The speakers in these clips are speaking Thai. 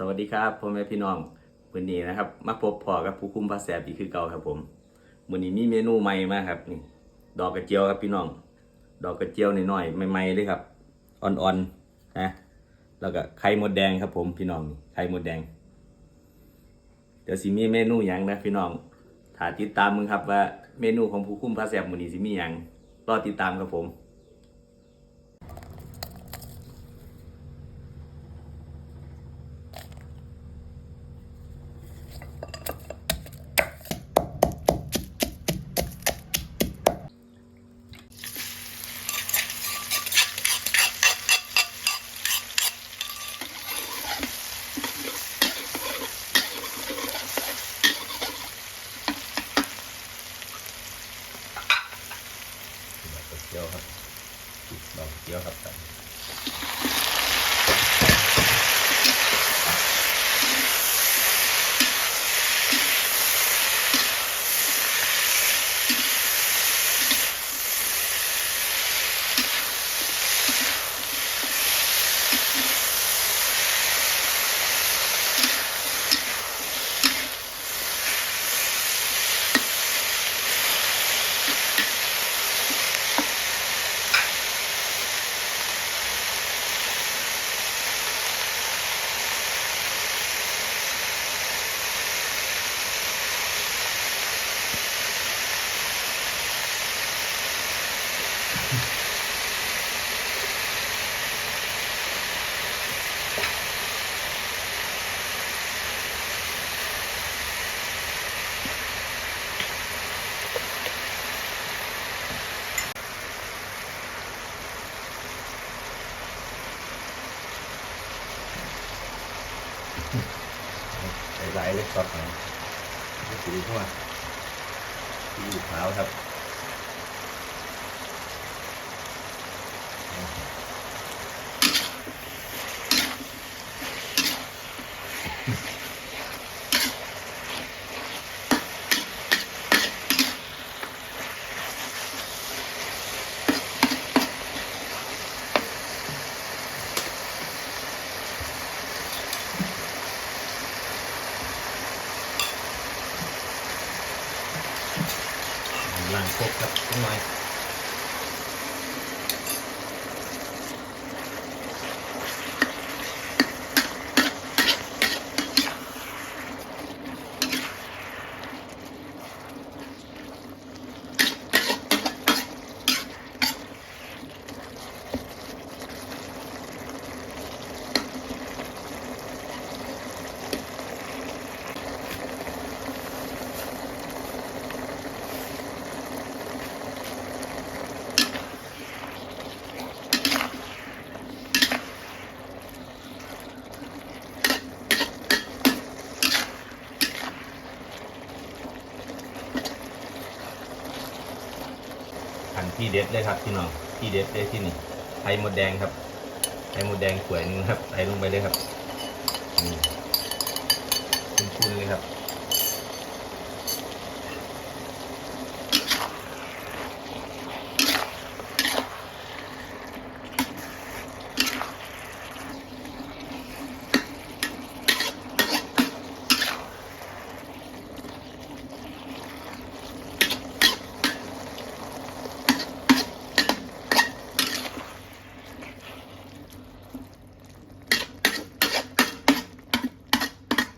สวัสดีครับพ่อแม่พี่น้องวันนี้นะครับมาพบพอกับผู้คุมภาษาอีกคือเก่าครับผมวันนี้มีเมนูใหม่มาครับนี่ดอกกระเจียวครับพี่น้อง ดอกกระเจียวหน่อยๆใหม่ๆเลยครับอ่อนๆนะแล้วก็ไข่มดแดงครับผมพี่น้องไข่มดแดง เดี๋ยวสิมีเมนูหยังนะพี่น้องถ้าติดตามมึงครับว่าเมนูของผู้คุมภาษาบวันนี้สิมีหยังรอติดตามครับผม จียวครับดอกเจียวครับ หลายๆเล็กซอสหน่อยสีเข้ามาสีขาวครับ ล้างครบครับนิดหน่อย ที่เด็ดเลยครับพี่น้องที่เด็ดเลยที่นี่ไข่มดแดงครับไข่มดแดงขวยนึงครับใส่ลงไปเลยครับนี่คุ้นๆเลยครับ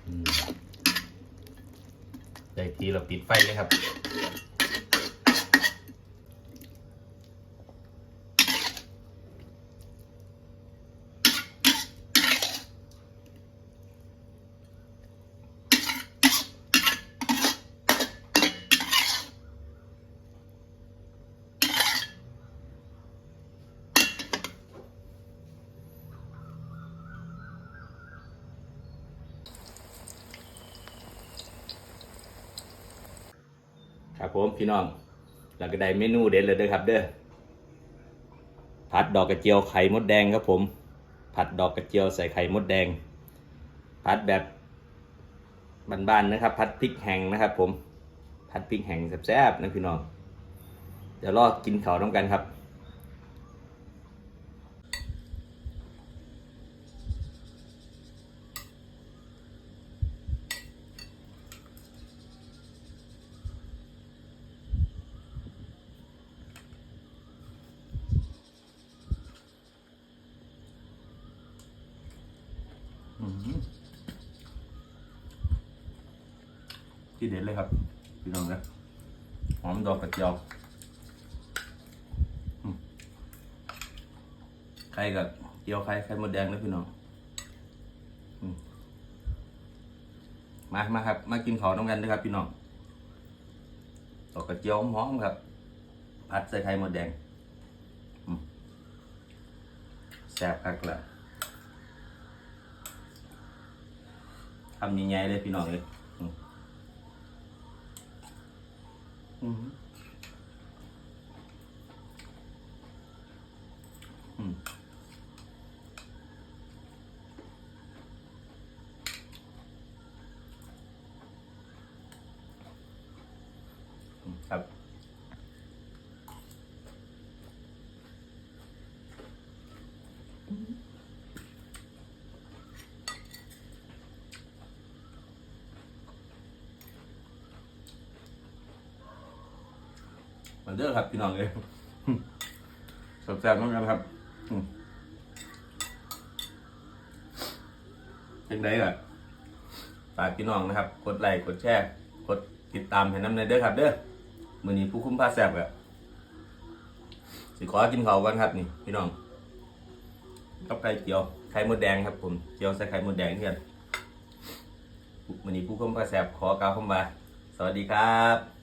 อืม ได้ทีเราปิดไฟเลยครับ ครับผมพี่น้องเราก็ได้เมนูเด็ดเลยเด้อครับ เด้อผัดดอกกระเจียวไข่มดแดงครับผม ผัดดอกกระเจียวใส่ไข่มดแดง ผัดแบบบ้านๆนะครับ ผัดพริกแห้งนะครับ ผมผัดพริกแห้งแซ่บๆนะพี่น้องเดี๋ยวรอกินข้าวน้ำกันครับ ค อืม ที่เด็ดเลยครับ พี่น้องนะหอมดอกกระเจียวไข่กับเจียวไข่ไข่มดแดงนะพี่น้องมามาครับ มากินข้าวน้ำกันด้วยครับ พี่น้องดอกกระเจียวหอมครับ ผัดใส่ไข่มดแดงแซ่บคักละทำยังไงเลยพี่น้องเลย อืมอืมอืมครับ มาเด้อครับพี่น้องเลยแซ่บมากครับอืมยังไงล่ะฝากพี่น้องนะครับ กดไลค์กดแชร์กดติดตามให้น้ำในเด้อครับ เด้อมือนี้ผู้คุ้มผ้าแซ่บอะสิขอกินเขากันครับนี่ พี่น้องกับไข่เจียวไข่มดแดงครับผมเจียวใส่ไข่มดแดงเพื่อนมือนี้ผู้คุ้มผ้าแซ่บขอกล่าวคำว่าสวัสดีครับ